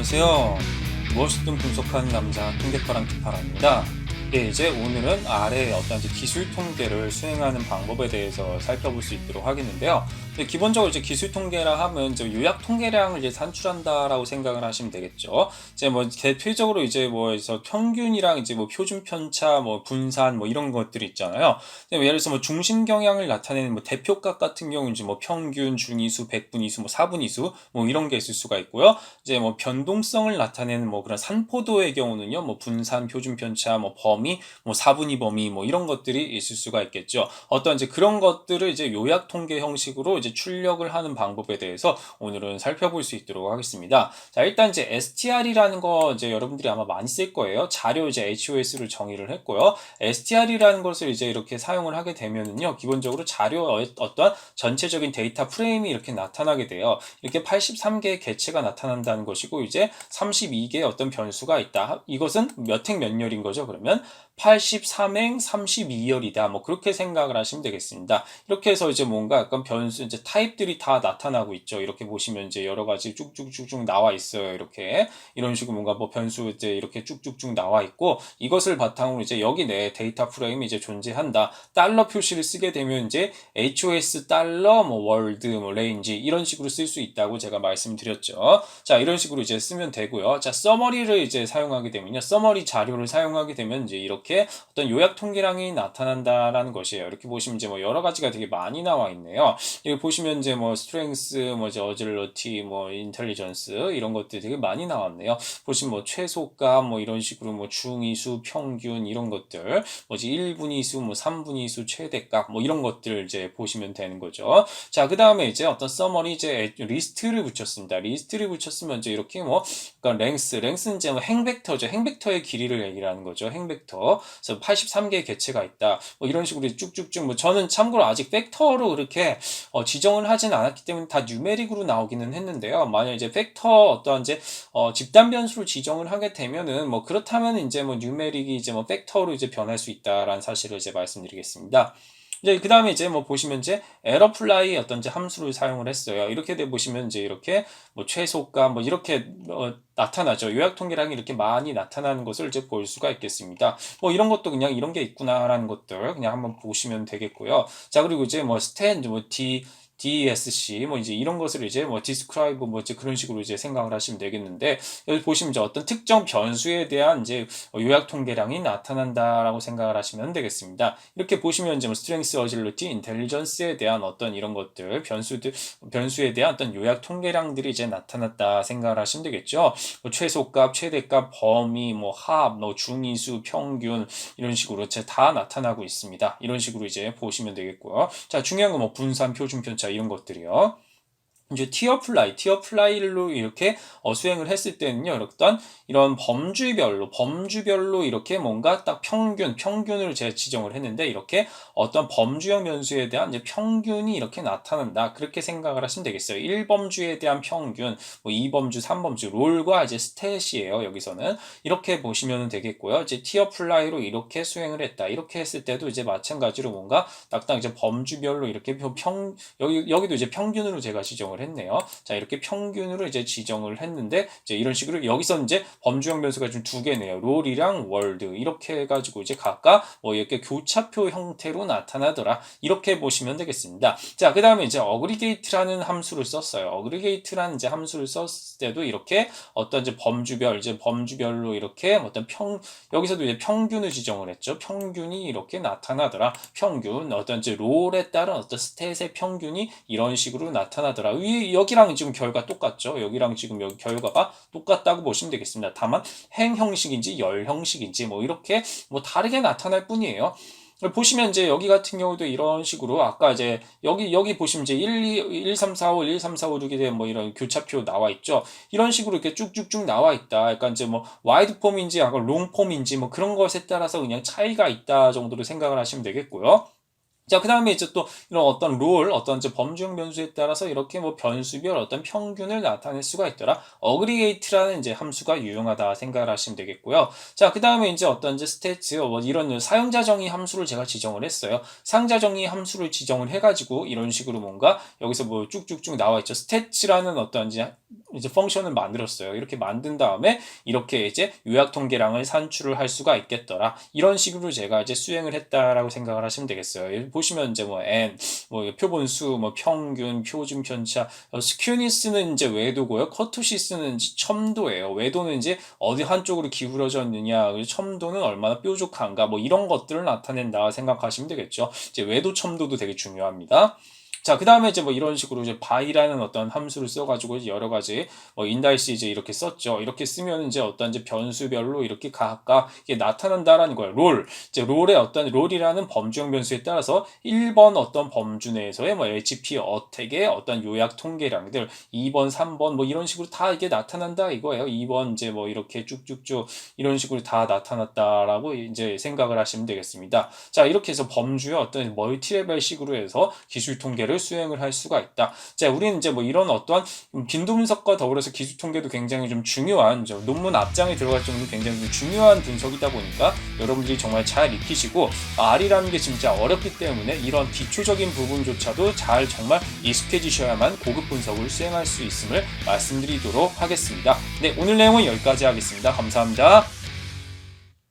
안녕하세요. 무엇이든 분석하는 남자 통계파랑 티파랑입니다. 예, 이제 오늘은 아래 어떤 기술 통계를 수행하는 방법에 대해서 살펴볼 수 있도록 하겠는데요. 기본적으로 이제 기술 통계라 하면 이제 요약 통계량을 이제 산출한다라고 생각을 하시면 되겠죠. 이제 뭐 대표적으로 이제 뭐에서 평균이랑 이제 뭐 표준 편차, 뭐 분산 뭐 이런 것들이 있잖아요. 근데 예를 들어서 뭐 중심 경향을 나타내는 뭐 대표값 같은 경우는 이제 뭐 평균, 중위수, 백분위수, 뭐 사분위수 뭐 이런 게 있을 수가 있고요. 이제 뭐 변동성을 나타내는 뭐 그런 산포도의 경우는요, 뭐 분산, 표준 편차, 뭐 범 위, 뭐 사분위 범위 뭐 이런 것들이 있을 수가 있겠죠. 어떤 이제 그런 것들을 이제 요약 통계 형식으로 이제 출력을 하는 방법에 대해서 오늘은 살펴볼 수 있도록 하겠습니다. 자, 일단 이제 str이라는 거 이제 여러분들이 아마 많이 쓸 거예요. 자료 이제 HOS를 정의를 했고요. str이라는 것을 이제 이렇게 사용을 하게 되면은요, 기본적으로 자료 어떤 전체적인 데이터 프레임이 이렇게 나타나게 돼요. 이렇게 83개의 개체가 나타난다는 것이고 이제 32개의 어떤 변수가 있다. 이것은 몇 행 몇 열인 거죠. 그러면 83행 32열이다. 뭐 그렇게 생각을 하시면 되겠습니다. 이렇게 해서 이제 뭔가 약간 변수 이제 타입들이 다 나타나고 있죠. 이렇게 보시면 이제 여러 가지 쭉쭉쭉쭉 나와 있어요. 이렇게 이런 식으로 뭔가 뭐 변수 이제 이렇게 쭉쭉쭉 나와 있고 이것을 바탕으로 이제 여기 내 데이터 프레임이 이제 존재한다. 달러 표시를 쓰게 되면 이제 HOS 달러 뭐 월드 뭐 레인지 이런 식으로 쓸 수 있다고 제가 말씀드렸죠. 자, 이런 식으로 이제 쓰면 되고요. 자, 서머리를 이제 사용하게 되면요. 서머리 자료를 사용하게 되면 이제 이렇게 어떤 요약 통계량이 나타난다라는 것이에요. 이렇게 보시면 이제 뭐 여러 가지가 되게 많이 나와 있네요. 여기 보시면 이제 뭐 스트렝스, 뭐 이제 어질러티, 뭐 인텔리전스 이런 것들이 되게 많이 나왔네요. 보시면 뭐 최소값 뭐 이런 식으로 뭐 중위수, 평균 이런 것들, 뭐지 1분위수, 뭐 3분위수, 최대값 뭐 이런 것들 이제 보시면 되는 거죠. 자, 그다음에 이제 어떤 서머리 이제 리스트를 붙였습니다. 리스트를 붙였으면 이제 이렇게 뭐 그러니까 랭스, 랭스는 이제 뭐 행벡터죠. 행벡터의 길이를 얘기를 하는 거죠. 행벡터. 그래서 83개의 개체가 있다. 뭐 이런 식으로 쭉쭉쭉 뭐 저는 참고로 아직 팩터로 그렇게 어, 지정을 하진 않았기 때문에 다 뉴메릭으로 나오기는 했는데요. 만약 이제 팩터 어떤 이제 어, 집단 변수를 지정을 하게 되면은 뭐 그렇다면 이제 뭐 뉴메릭이 이제 뭐 팩터로 이제 변할 수 있다라는 사실을 이제 말씀드리겠습니다. 이제 그 다음에 이제 뭐 보시면 이제 에러플라이 어떤 이제 함수를 사용을 했어요. 이렇게 돼 보시면 이제 이렇게 뭐 최소값 뭐 이렇게 어, 나타나죠. 요약 통계량이 이렇게 많이 나타나는 것을 이제 볼 수가 있겠습니다. 뭐 이런 것도 그냥 이런 게 있구나라는 것들 그냥 한번 보시면 되겠고요. 자 그리고 이제 뭐 스탠드 뭐 D DESC 뭐 이제 이런 것을 이제 뭐 describe 뭐 이제 그런 식으로 이제 생각을 하시면 되겠는데 여기 보시면 이제 어떤 특정 변수에 대한 이제 요약 통계량이 나타난다라고 생각을 하시면 되겠습니다. 이렇게 보시면 이제 뭐 strength, agility, intelligence에 대한 어떤 이런 것들 변수들 변수에 대한 어떤 요약 통계량들이 이제 나타났다 생각을 하시면 되겠죠. 뭐 최소값, 최대값, 범위, 뭐 합, 뭐 중위수, 평균 이런 식으로 이제 다 나타나고 있습니다. 이런 식으로 이제 보시면 되겠고요. 자 중요한 건 뭐 분산, 표준 편차 이런 것들이요. 이제 티어플라이, 티어플라이로 이렇게 어, 수행을 했을 때는요, 어떤 이런 범주별로, 범주별로 이렇게 뭔가 딱 평균, 평균을 제가 지정을 했는데, 이렇게 어떤 범주형 변수에 대한 이제 평균이 이렇게 나타난다. 그렇게 생각을 하시면 되겠어요. 1범주에 대한 평균, 뭐 2범주, 3범주, 롤과 이제 스탯이에요, 여기서는. 이렇게 보시면 되겠고요. 이제 티어플라이로 이렇게 수행을 했다. 이렇게 했을 때도 이제 마찬가지로 뭔가 딱딱 이제 범주별로 이렇게 평, 여기, 여기도 이제 평균으로 제가 지정을 했네요. 자, 이렇게 평균으로 이제 지정을 했는데, 이제 이런 식으로 여기서 이제 범주형 변수가 좀두 개네요. 롤이랑 월드. 이렇게 해가지고 이제 각각 뭐 이렇게 교차표 형태로 나타나더라. 이렇게 보시면 되겠습니다. 자, 그 다음에 이제 어그리게이트라는 함수를 썼어요. 어그리게이트라는 이제 함수를 썼을 때도 이렇게 어떤 이제 범주별, 이제 범주별로 이렇게 어떤 평, 여기서도 이제 평균을 지정을 했죠. 평균이 이렇게 나타나더라. 평균, 어떤 이제 롤에 따른 어떤 스탯의 평균이 이런 식으로 나타나더라. 위, 여기랑 지금 결과 똑같죠. 여기랑 지금 여기 결과가 똑같다고 보시면 되겠습니다. 다만 행 형식인지 열 형식인지 뭐 이렇게 뭐 다르게 나타날 뿐이에요. 보시면 이제 여기 같은 경우도 이런 식으로 아까 이제 여기 여기 보시면 이제 1, 2, 1, 3, 4, 5, 1, 3, 4, 5, 6에 대한 뭐 이런 교차표 나와 있죠. 이런 식으로 이렇게 쭉쭉쭉 나와 있다. 약간 이제 뭐 와이드 폼인지 약간 롱 폼인지 뭐 그런 것에 따라서 그냥 차이가 있다 정도로 생각을 하시면 되겠고요. 자, 그 다음에 이제 또 이런 어떤 롤, 어떤 이제 범주형 변수에 따라서 이렇게 뭐 변수별 어떤 평균을 나타낼 수가 있더라. 어그리게이트라는 이제 함수가 유용하다 생각을 하시면 되겠고요. 자, 그 다음에 이제 어떤 이제 스테이트, 뭐 이런 사용자 정의 함수를 제가 지정을 했어요. 상자 정의 함수를 지정을 해가지고 이런 식으로 뭔가 여기서 뭐 쭉쭉쭉 나와 있죠. 스테이트라는 어떤 이제 이제 펑션을 만들었어요. 이렇게 만든 다음에 이렇게 이제 요약 통계량을 산출을 할 수가 있겠더라. 이런 식으로 제가 이제 수행을 했다라고 생각을 하시면 되겠어요. 보시면 이제 뭐 n, 뭐 표본수, 뭐 평균, 표준 편차, 어, 스큐니스는 이제 외도고요. 커투시스는 첨도예요. 외도는 이제 어디 한쪽으로 그리고 첨도는 얼마나 뾰족한가, 뭐 이런 것들을 나타낸다 생각하시면 되겠죠. 이제 외도 첨도도 되게 중요합니다. 자, 그 다음에 이제 뭐 이런 식으로 이제 by라는 어떤 함수를 써가지고 이제 여러 가지 뭐 인달시 이제 이렇게 썼죠. 이렇게 쓰면 이제 어떤 이제 변수별로 이렇게 각각 이게 나타난다라는 거예요. 롤. 이제 롤의 어떤 롤이라는 범주형 변수에 따라서 1번 어떤 범주 내에서의 뭐 HP 어택의 어떤 요약 통계량들 2번, 3번 뭐 이런 식으로 다 이게 나타난다 이거예요. 2번 이제 뭐 이렇게 쭉쭉쭉 이런 식으로 다 나타났다라고 이제 생각을 하시면 되겠습니다. 자, 이렇게 해서 범주의 어떤 멀티레벨식으로 해서 기술 통계를 수행을 할 수가 있다. 자, 우리는 이제 뭐 이런 어떠한 빈도 분석과 더불어서 기술 통계도 굉장히 좀 중요한 저 논문 앞장에 들어갈 정도로 굉장히 좀 중요한 분석이다 보니까 여러분들이 정말 잘 익히시고 R이라는 게 진짜 어렵기 때문에 이런 기초적인 부분조차도 잘 정말 익숙해지셔야만 고급 분석을 수행할 수 있음을 말씀드리도록 하겠습니다. 네, 오늘 내용은 여기까지 하겠습니다. 감사합니다.